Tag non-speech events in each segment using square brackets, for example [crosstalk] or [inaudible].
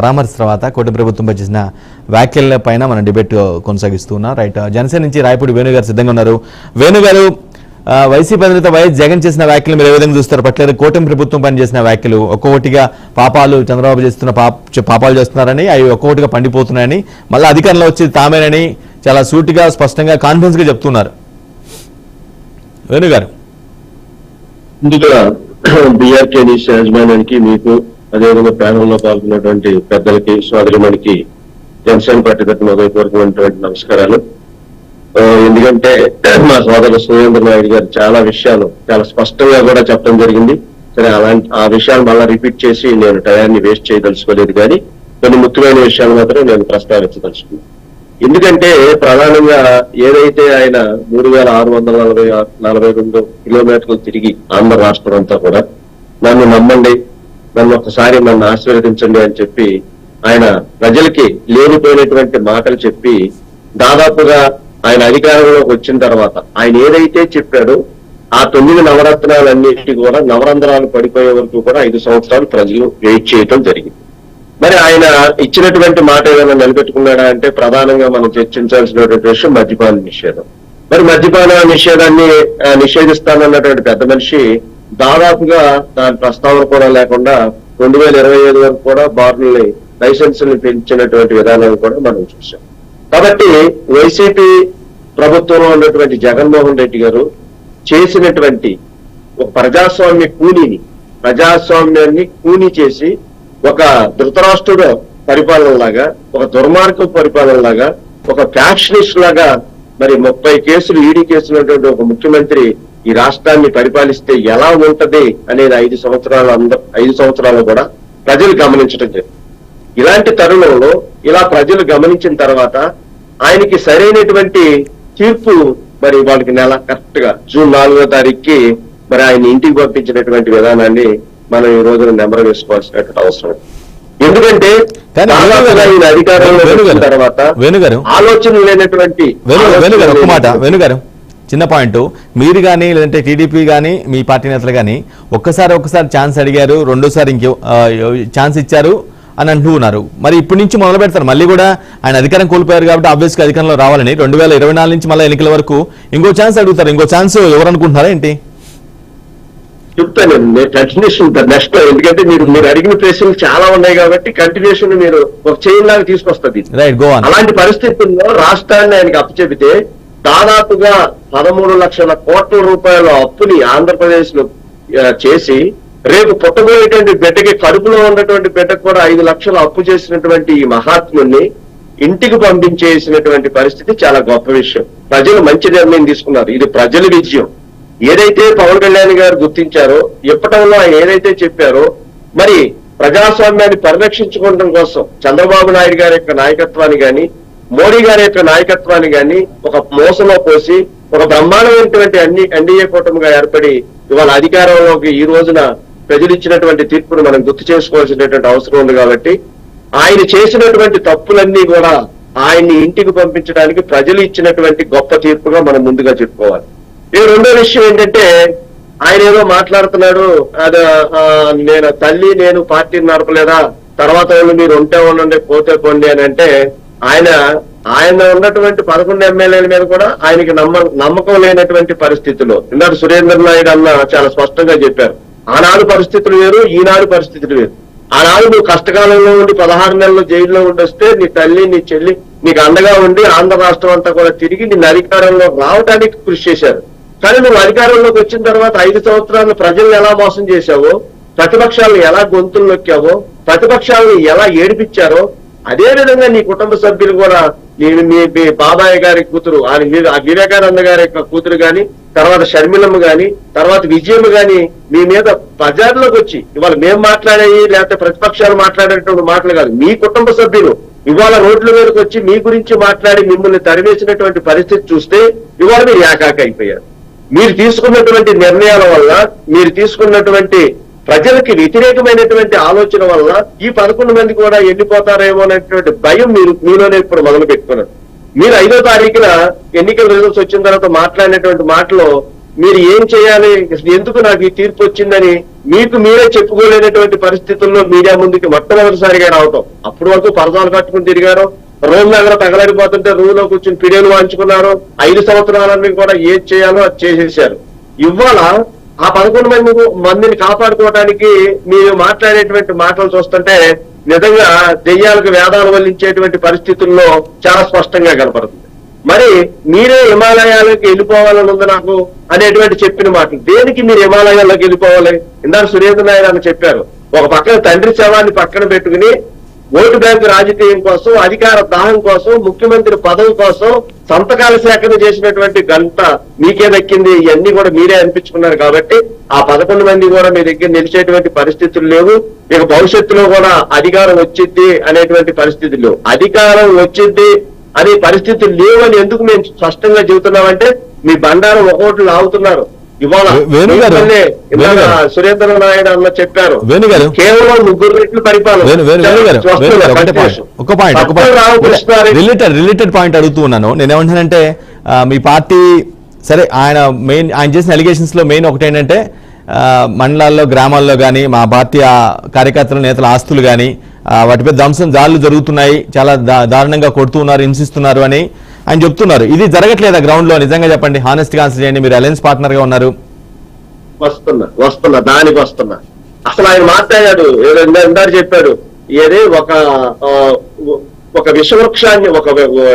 పరామర్శ తర్వాత కోటి ప్రభుత్వంపై చేసిన వ్యాఖ్యల పైన మనం డిబేట్ కొనసాగిస్తున్నాం రైట్. జనసేన నుంచి రాయపూడి వేణుగారు సిద్ధంగా ఉన్నారు. వేణుగారు వైసీపీ అధినేత వైఎస్ జగన్ చేసిన వ్యాఖ్యలు మీరు ఏ విధంగా చూస్తారు? పట్లేదు కూటమి ప్రభుత్వం పని చేసిన వ్యాఖ్యలు ఒక్కొక్కటిగా పాపాలు చంద్రబాబు చేస్తున్న పాప పాపాలు చేస్తున్నారని అవి ఒక్కొక్కటిగా పండిపోతున్నాయని మళ్ళీ అధికారంలో వచ్చి తామేనని చాలా సూటిగా స్పష్టంగా కాన్ఫిడెన్స్గా చెప్తున్నారు. వేణుగారు. ముందుగా [clears throat] బీఆర్కే న్యూస్ యాజమాన్యానికి మీకు అదేవిధంగా ప్యానల్లో పాల్గొన్నటువంటి పెద్దలకి సోదరిమణికి జనసేన పార్టీ తరఫున హృదయపూర్వకమైనటువంటి నమస్కారాలు. ఎందుకంటే మా సోదరు సురేంద్ర నాయుడు గారు చాలా విషయాలు చాలా స్పష్టంగా కూడా చెప్పడం జరిగింది. సరే అలాంటి ఆ విషయాలు మళ్ళా రిపీట్ చేసి నేను టయాన్ని వేస్ట్ చేయదలుచుకోలేదు కానీ కొన్ని ముఖ్యమైన విషయాలు మాత్రం నేను ప్రస్తావించదలుచుకున్నాను. ఎందుకంటే ప్రధానంగా ఏదైతే ఆయన మూడు వేల ఆరు వందల నలభై నలభై రెండు కిలోమీటర్లు తిరిగి ఆంధ్ర రాష్ట్రం అంతా కూడా నన్ను నమ్మండి నన్ను ఒకసారి నన్ను ఆశీర్వదించండి అని చెప్పి ఆయన ప్రజలకి లేనిపోయినటువంటి మాటలు చెప్పి దాదాపుగా ఆయన అధికారంలోకి వచ్చిన తర్వాత ఆయన ఏదైతే చెప్పాడో ఆ తొమ్మిది నవరత్నాలన్నిటి కూడా నవరంధ్రాలు పడిపోయే వరకు కూడా ఐదు సంవత్సరాలు ప్రజలు వెయిట్ చేయటం జరిగింది. మరి ఆయన ఇచ్చినటువంటి మాట ఏదైనా నిలబెట్టుకున్నాడా అంటే ప్రధానంగా మనం చర్చించాల్సినటువంటి విషయం మద్యపాన నిషేధం. మరి మద్యపాన నిషేధాన్ని నిషేధిస్తానన్నటువంటి పెద్ద మనిషి దాదాపుగా దాని ప్రస్తావన కూడా లేకుండా రెండు వేల ఇరవై ఐదు వరకు కూడా బార్లని లైసెన్సులు పెంచినటువంటి విధానాన్ని కూడా మనం చూసాం కాబట్టి వైసీపీ ప్రభుత్వంలో ఉన్నటువంటి జగన్మోహన్ రెడ్డి గారు చేసినటువంటి ఒక ప్రజాస్వామ్య కూలీని ప్రజాస్వామ్యాన్ని కూలీ చేసి ఒక ధృతరాష్ట్రుడు పరిపాలన లాగా ఒక దుర్మార్గం పరిపాలన లాగా ఒక ఫ్యాక్షనిస్ట్ లాగా మరి ముప్పై కేసులు ఈడీ కేసులు ఒక ముఖ్యమంత్రి ఈ రాష్ట్రాన్ని పరిపాలిస్తే ఎలా ఉంటది అనేది ఐదు సంవత్సరాలు ఐదు సంవత్సరాలు కూడా ప్రజలు గమనించడం జరిగింది. ఇలాంటి తరుణంలో ఇలా ప్రజలు గమనించిన తర్వాత ఆయనకి సరైనటువంటి తీర్పు మరి వాళ్ళకి నెల కరెక్ట్గా జూన్ నాలుగో తారీఖుకి మరి ఆయన ఇంటికి పంపించినటువంటి విధానాన్ని మనం ఈ రోజున నెంబర్ వేసుకోవాల్సినటువంటి అవసరం. ఎందుకంటే అధికారంలో తర్వాత ఆలోచన లేనటువంటి వేణు వేణు గారు ఒక్క మాట ఆలోచన వేణు గారు. చిన్న పాయింట్. మీరు కానీ లేదంటే టీడీపీ కానీ మీ పార్టీ నేతలు కానీ ఒక్కసారి ఒక్కసారి ఛాన్స్ అడిగారు రెండోసారి ఇంకో ఛాన్స్ ఇచ్చారు అని అంటూ ఉన్నారు. మరి ఇప్పటి నుంచి మొదలు పెడతారు. మళ్ళీ కూడా ఆయన అధికారం కోల్పోయారు కాబట్టి ఆబ్వియస్గా అధికారంలో రావాలని రెండు వేల ఇరవై నాలుగు నుంచి మళ్ళీ ఎన్నికల వరకు ఇంకో ఛాన్స్ అడుగుతారు. ఇంకో ఛాన్స్ ఎవరు అనుకుంటున్నారా ఏంటి చెప్తాను కంటిన్యూషన్ నెక్స్ట్ ఎందుకంటే మీరు మీరు అడిగిన ప్రశ్నలు చాలా ఉన్నాయి కాబట్టి కంటిన్యూషన్ మీరు ఒక చైన్ లాగా తీసుకొస్తుంది. రైట్ గో ఆన్ అలాంటి పరిస్థితుల్లో రాష్ట్రాన్ని ఆయనకి అప్పచెబితే దాదాపుగా పదమూడు లక్షల కోట్ల రూపాయల అప్పుని ఆంధ్రప్రదేశ్లో చేసి రేపు పుట్టబోయేటువంటి బిడ్డకి కడుపులో ఉన్నటువంటి బిడ్డకు కూడా ఐదు లక్షలు అప్పు చేసినటువంటి ఈ మహాత్ముని ఇంటికి పంపించేసినటువంటి పరిస్థితి చాలా గొప్ప విషయం. ప్రజలు మంచి నిర్ణయం తీసుకున్నారు. ఇది ప్రజల విజయం. ఏదైతే పవన్ కళ్యాణ్ గారు గుర్తించారో ఇప్పటంలో ఆయన ఏదైతే చెప్పారో మరి ప్రజాస్వామ్యాన్ని పరిరక్షించుకోవడం కోసం చంద్రబాబు నాయుడు గారి యొక్క నాయకత్వాన్ని కానీ మోడీ గారి యొక్క నాయకత్వాన్ని గాని ఒక మోసలో పోసి ఒక బ్రహ్మాండమైనటువంటి అన్ని ఎన్డీఏ కూటమిగా ఏర్పడి ఇవాళ అధికారంలోకి ఈ రోజున ప్రజలు ఇచ్చినటువంటి తీర్పును మనం గుర్తు చేసుకోవాల్సినటువంటి అవసరం ఉంది కాబట్టి ఆయన చేసినటువంటి తప్పులన్నీ కూడా ఆయన్ని ఇంటికి పంపించడానికి ప్రజలు ఇచ్చినటువంటి గొప్ప తీర్పుగా మనం ముందుగా చెప్పుకోవాలి. ఈ రెండో విషయం ఏంటంటే ఆయన ఏదో మాట్లాడుతున్నాడు అది నేను తల్లి నేను పార్టీని నడపలేదా తర్వాత వాళ్ళు మీరు ఉంటే ఉండండి పోతే పోండి అని అంటే ఆయన ఆయన ఉన్నటువంటి పదకొండు ఎమ్మెల్యేల మీద కూడా ఆయనకి నమ్మ నమ్మకం లేనటువంటి పరిస్థితుల్లో ఇందాక సురేంద్ర నాయుడు అన్న చాలా స్పష్టంగా చెప్పారు. ఆనాడు పరిస్థితులు వేరు ఈనాడు పరిస్థితులు వేరు. ఆనాడు నువ్వు కష్టకాలంలో ఉండి పదహారు నెలలు జైల్లో ఉండొస్తే నీ తల్లి నీ చెల్లి నీకు అండగా ఉండి ఆంధ్ర రాష్ట్రం అంతా కూడా తిరిగి నిన్ను అధికారంలో రావడానికి కృషి చేశారు. కానీ నువ్వు అధికారంలోకి వచ్చిన తర్వాత ఐదు సంవత్సరాలు ప్రజల్ని ఎలా మోసం చేశావో ప్రతిపక్షాలను ఎలా గొంతులు నొక్కావో ప్రతిపక్షాలను ఎలా ఏడిపించారో అదే విధంగా నీ కుటుంబ సభ్యులు కూడా నేను మీ మీ బాబాయ్ గారి కూతురు ఆయన ఆ వివేకానంద గారి యొక్క కూతురు గాని తర్వాత షర్మిలమ్మ గాని తర్వాత విజయమ్మ గాని మీ మీద బజార్లోకి వచ్చి ఇవాళ మేము మాట్లాడేవి లేకపోతే ప్రతిపక్షాలు మాట్లాడేటువంటి మాటలు కాదు. మీ కుటుంబ సభ్యులు ఇవాళ రోడ్ల మీదకి వచ్చి మీ గురించి మాట్లాడి మిమ్మల్ని తరివేసినటువంటి పరిస్థితి చూస్తే ఇవాళ మీరు ఏకాక అయిపోయారు మీరు తీసుకున్నటువంటి నిర్ణయాల వల్ల మీరు తీసుకున్నటువంటి ప్రజలకి వ్యతిరేకమైనటువంటి ఆలోచన వల్ల ఈ పదకొండు మంది కూడా ఎండిపోతారేమో అనేటువంటి భయం మీరు మీలోనే ఇప్పుడు మొదలు పెట్టుకున్నారు. మీరు ఐదో తారీఖున ఎన్నికల రిజల్ట్స్ వచ్చిన తర్వాత మాట్లాడినటువంటి మాటలో మీరు ఏం చేయాలి? ఎందుకు నాకు ఈ తీర్పు వచ్చిందని మీకు మీరే చెప్పుకోలేనటువంటి పరిస్థితుల్లో మీడియా ముందుకి మొట్టమొదటిసారిగా రావటం. అప్పుడు వరకు పరదాలు కట్టుకుని తిరిగారు. రూమ్ దగ్గర తగలడిపోతుంటే లో కూర్చుని పిడియలు వాంచుకున్నారు ఐదు సంవత్సరాలన్నీ కూడా ఏది చేయాలో అది చేసేసారు ఇవాళ ఆ పదకొండు మంది మందిని కాపాడుకోవడానికి మీరు మాట్లాడేటువంటి మాటలు చూస్తుంటే నిజంగా దెయ్యాలకు వేదాలు వల్లించేటువంటి పరిస్థితుల్లో చాలా స్పష్టంగా కనపడుతుంది. మరి మీరే హిమాలయాలకు వెళ్ళిపోవాలని ఉంది నాకు అనేటువంటి చెప్పిన మాటలు. దేనికి మీరు హిమాలయాల్లోకి వెళ్ళిపోవాలి? ఇందాక సురేంద్ర నాయుడు అని చెప్పారు. ఒక పక్కన తండ్రి శవాన్ని పక్కన పెట్టుకుని ఓటు బ్యాంకు రాజకీయం కోసం అధికార దాహం కోసం ముఖ్యమంత్రి పదవి కోసం సంతకాల సేకరణ చేసినటువంటి గంట మీకే దక్కింది. ఇవన్నీ కూడా మీరే అనిపించుకున్నారు కాబట్టి ఆ పదకొండు మంది కూడా మీ దగ్గర నిలిచేటువంటి పరిస్థితులు లేవు. ఇక భవిష్యత్తులో కూడా అధికారం వచ్చిద్ది అనేటువంటి పరిస్థితులు లేవు. అధికారం వచ్చిద్ది అనే పరిస్థితులు లేవని ఎందుకు మేము స్పష్టంగా చెబుతున్నామంటే మీ బండారం ఒకటి లాగుతున్నారు. ఇవాళ. సురేంద్ర నాయుడు అన్న చెప్పారు. కేవలం ముగ్గురు రెట్లు పరిపాలన. రిలేటెడ్ పాయింట్ అడుగుతూ ఉన్నాను. నేను ఏమంటానంటే ఆ, మీ పార్టీ సరే ఆయన మెయిన్ ఆయన చేసిన అలిగేషన్స్లో మెయిన్ ఒకటి ఏంటంటే మండలాల్లో గ్రామాల్లో కానీ మా పార్టీ ఆ కార్యకర్తల నేతల ఆస్తులు కానీ వాటిపై ధ్వంసం జాలు జరుగుతున్నాయి చాలా దారుణంగా కొడుతున్నారు హింసిస్తున్నారు అని ఆయన చెప్తున్నారు. ఇది జరగట్లేదా గ్రౌండ్లో? నిజంగా చెప్పండి. హానెస్ట్గా ఆన్సర్ చేయండి. మీరు అలయన్స్ పార్ట్నర్గా ఉన్నారు. వస్తున్నా వస్తున్నా దానికి వస్తున్నా. అసలు ఆయన మాట్లాడాడు. ఏదో ఇందా- ఇందాక చెప్పాడు. ఏదే? ఒక ఒక విషవృక్షాన్ని ఒక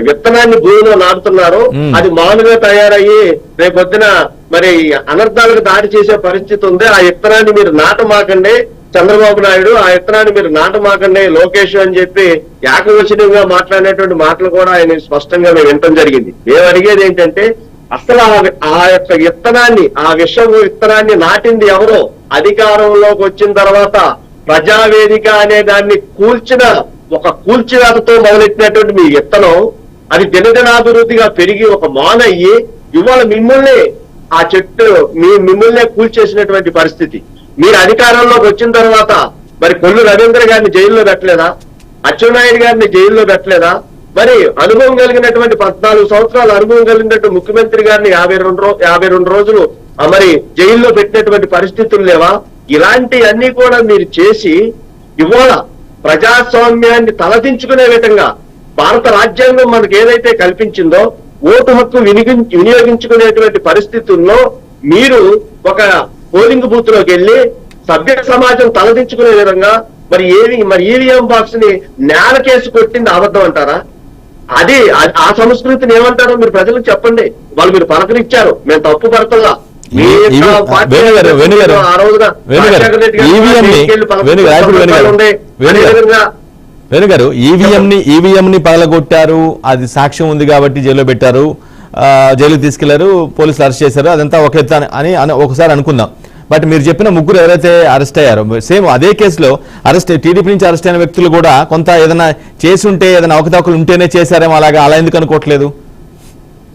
విత్తనాన్ని భూమిలో నాటుతున్నారు. అది మామూలుగా తయారయ్యి రేపొద్దున మరి అనర్థాలకు దాడి చేసే పరిస్థితి ఉంది. ఆ విత్తనాన్ని మీరు నాటమాకండి. చంద్రబాబు నాయుడు ఆ విత్తనాన్ని మీరు నాటమాకండి లోకేష్ అని చెప్పి ఏకవచనంగా మాట్లాడినటువంటి మాటలు కూడా ఆయన స్పష్టంగా మేము వినటం జరిగింది. మేము అడిగేది ఏంటంటే అసలు ఆ ఆ యొక్క విత్తనాన్ని ఆ విషం విత్తనాన్ని నాటింది ఎవరో? అధికారంలోకి వచ్చిన తర్వాత ప్రజావేదిక అనే దాన్ని కూల్చిన ఒక కూల్చివేతతో మొదలెట్టినటువంటి మీ విత్తనం అది దినదినాభివృద్ధిగా పెరిగి ఒక మానయ్యి ఇవాళ మిమ్మల్ని ఆ చెట్టు మీ మిమ్మల్నే కూల్చేసినటువంటి పరిస్థితి. మీరు అధికారంలోకి వచ్చిన తర్వాత మరి కొల్లు రవీంద్ర గారిని జైల్లో పెట్టలేదా? అచ్చెన్నాయుడు గారిని జైల్లో పెట్టలేదా? మరి అనుభవం కలిగినటువంటి పద్నాలుగు సంవత్సరాలు అనుభవం కలిగినటువంటి ముఖ్యమంత్రి గారిని యాభై రెండు రో యాభై రెండు రోజులు మరి జైల్లో పెట్టినటువంటి పరిస్థితులు లేవా? ఇలాంటివన్నీ కూడా మీరు చేసి ఇవాళ ప్రజాస్వామ్యాన్ని తలదించుకునే విధంగా భారత రాజ్యాంగం మనకు ఏదైతే కల్పించిందో ఓటు హక్కు వినియోగించుకునేటువంటి పరిస్థితుల్లో మీరు ఒక పోలింగ్ బూత్లోకి వెళ్ళి సభ్య సమాజం తలదించుకునే విధంగా మరి ఏవి మరి ఈవీఎం బాక్స్ని నేలకేసి కొట్టింది అబద్ధం అంటారా? అది ఆ- సంస్కృతిని ఏమంటారో మీరు ప్రజలకు చెప్పండి. వాళ్ళు మీరు పలకరించారు. మేము తప్పు గారు, ఆ రోజున ఈవీఎం ని ఈవీఎం ని పగలగొట్టారు. అది సాక్ష్యం ఉంది కాబట్టి జైల్లో పెట్టారు. జైలుకి తీసుకెళ్ళారు పోలీసులు అరెస్ట్ చేశారు అదంతా ఒక ఎత్తు అని- ఒకసారి అనుకుందాం. బట్ మీరు చెప్పిన ముగ్గురు ఎవరైతే అరెస్ట్ అయ్యారో సేమ్ అదే కేసులో అరెస్ట్ టీడీపీ నుంచి అరెస్ట్ అయిన వ్యక్తులు కూడా కొంత ఏదైనా చేసి ఉంటే ఏదైనా అవకతవకలు ఉంటేనే చేశారేమో అలాగా? అలా ఎందుకు అనుకోవట్లేదు?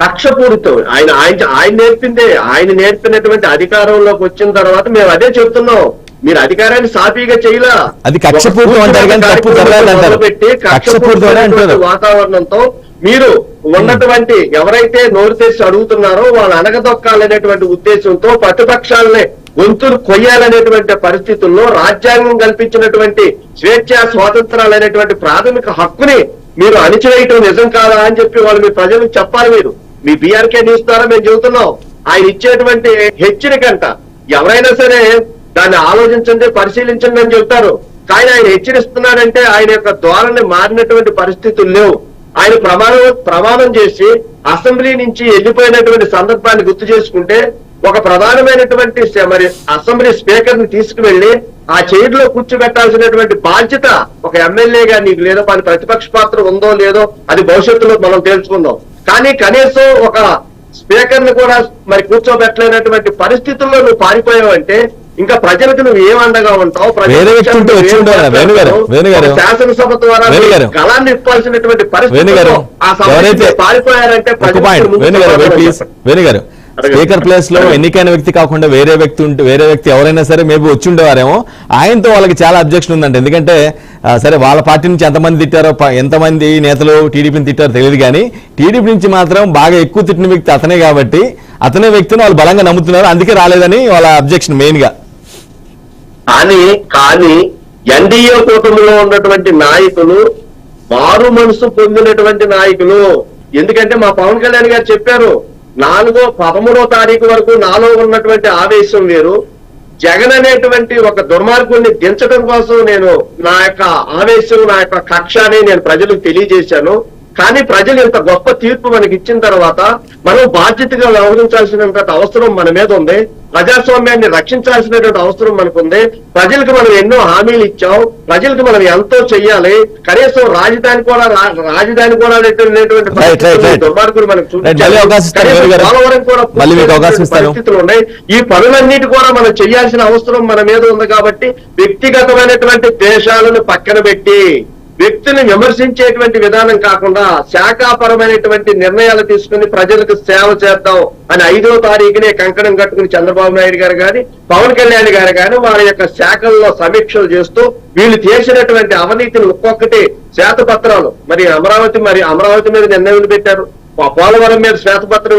కక్షపూరితం ఆయన ఆయన ఆయన నేర్పిందే. ఆయన నేర్పినటువంటి అధికారంలోకి వచ్చిన తర్వాత మేము అదే చెప్తున్నాం. మీరు అధికారాన్ని సాఫీగా చేయలా. అది కక్షపూరితం అంటారు. వాతావరణంతో మీరు ఉన్నటువంటి ఎవరైతే నోరు తెరిచి అడుగుతున్నారో వాళ్ళు అనగదొక్కాలనేటువంటి ఉద్దేశంతో ప్రతిపక్షాలనే గొంతులు కొయ్యాలనేటువంటి పరిస్థితుల్లో రాజ్యాంగం కల్పించినటువంటి స్వేచ్ఛ స్వాతంత్రాలనేటువంటి ప్రాథమిక హక్కుని మీరు అణిచివేయటం నిజం కాదా అని చెప్పి వాళ్ళు మీ ప్రజలకు చెప్పాలి మీరు. మీ బీఆర్కే న్యూస్ ద్వారా మేము చెబుతున్నాం. ఆయన ఇచ్చేటువంటి హెచ్చరికంట. ఎవరైనా సరే దాన్ని ఆలోచించండి పరిశీలించండి అని చెప్తారు కానీ ఆయన హెచ్చరిస్తున్నాడంటే ఆయన యొక్క ధోరణి మారినటువంటి పరిస్థితులు లేవు. ఆయన ప్రమాణం ప్రమాణం చేసి అసెంబ్లీ నుంచి వెళ్ళిపోయినటువంటి సందర్భాన్ని గుర్తు చేసుకుంటే ఒక ప్రధానమైనటువంటి మరి అసెంబ్లీ స్పీకర్ని తీసుకువెళ్ళి ఆ చైర్లో కూర్చోబెట్టాల్సినటువంటి బాధ్యత ఒక ఎమ్మెల్యేగా నీకు లేదో పని ప్రతిపక్ష పాత్ర ఉందో లేదో అది భవిష్యత్తులో మనం తెలుసుకుందాం. కానీ కనీసం ఒక స్పీకర్ని కూడా మరి కూర్చోబెట్టలేనటువంటి పరిస్థితుల్లో నువ్వు పారిపోయావంటే ఇంకా ప్రజలకు నువ్వు ఏం అండగా ఉంటావు? శాసనసభ ద్వారా. గళాన్ని గారు అడగండి. స్పీకర్ ప్లేస్లో. ఎన్నికైన వ్యక్తి కాకుండా వేరే వ్యక్తి ఉంటే వేరే వ్యక్తి ఎవరైనా సరే మేబీ వచ్చి ఉండేవారేమో. ఆయనతో వాళ్ళకి చాలా అబ్జెక్షన్ ఉందండి ఎందుకంటే సరే వాళ్ళ పార్టీ నుంచి ఎంతమంది తిట్టారో ఎంతమంది నేతలు టీడీపీని తిట్టారో తెలియదు కానీ టీడీపీ నుంచి మాత్రం బాగా ఎక్కువ తిట్టిన వ్యక్తి అతనే కాబట్టి అతనే వ్యక్తిని వాళ్ళు బలంగా నమ్ముతున్నారు. అందుకే రాలేదని వాళ్ళ అబ్జెక్షన్ మెయిన్గా కానీ కానీ ఎన్డీఏ కూటమిలో ఉన్నటువంటి నాయకులు మారు మనసు పొందినటువంటి నాయకులు. ఎందుకంటే మా పవన్ కళ్యాణ్ గారు చెప్పారు నాలుగో పదమూడో తారీఖు వరకు నాలో ఉన్నటువంటి ఆవేశం వేరు. జగన్ అనేటువంటి ఒక దుర్మార్గుల్ని దించడం కోసం నేను నా యొక్క ఆవేశం నా యొక్క కక్ష అని నేను ప్రజలకు తెలియజేశాను. కానీ ప్రజలు ఇంత గొప్ప తీర్పు మనకి ఇచ్చిన తర్వాత మనం బాధ్యతగా వ్యవహరించాల్సినటువంటి అవసరం మన మీద ఉంది. ప్రజాస్వామ్యాన్ని రక్షించాల్సినటువంటి అవసరం మనకు ఉంది ప్రజలకు మనం ఎన్నో హామీలు ఇచ్చాం. ప్రజలకు మనం ఎంతో చెయ్యాలి. కనీసం రాజధాని కూడా రాజధాని కూడా. దుర్మార్గులు మనకు. పరిస్థితులు ఉన్నాయి. ఈ పనులన్నిటి కూడా మనం చేయాల్సిన అవసరం మన మీద ఉంది కాబట్టి వ్యక్తిగతమైనటువంటి దేశాలను పక్కన పెట్టి వ్యక్తిని విమర్శించేటువంటి విధానం కాకుండా శాఖాపరమైనటువంటి నిర్ణయాలు తీసుకుని ప్రజలకు సేవ చేద్దాం అని ఐదో తారీఖునే కంకణం కట్టుకుని చంద్రబాబు నాయుడు గారు కానీ పవన్ కళ్యాణ్ గారు కానీ వారి యొక్క శాఖల్లో సమీక్షలు చేస్తూ వీళ్ళు చేసినటువంటి అవినీతిని ఒక్కొక్కటి శ్వేతపత్రాలు. మరి అమరావతి మరి అమరావతి మీద నిర్ణయం పెట్టారు. పోలవరం మీద శ్వేతపత్రం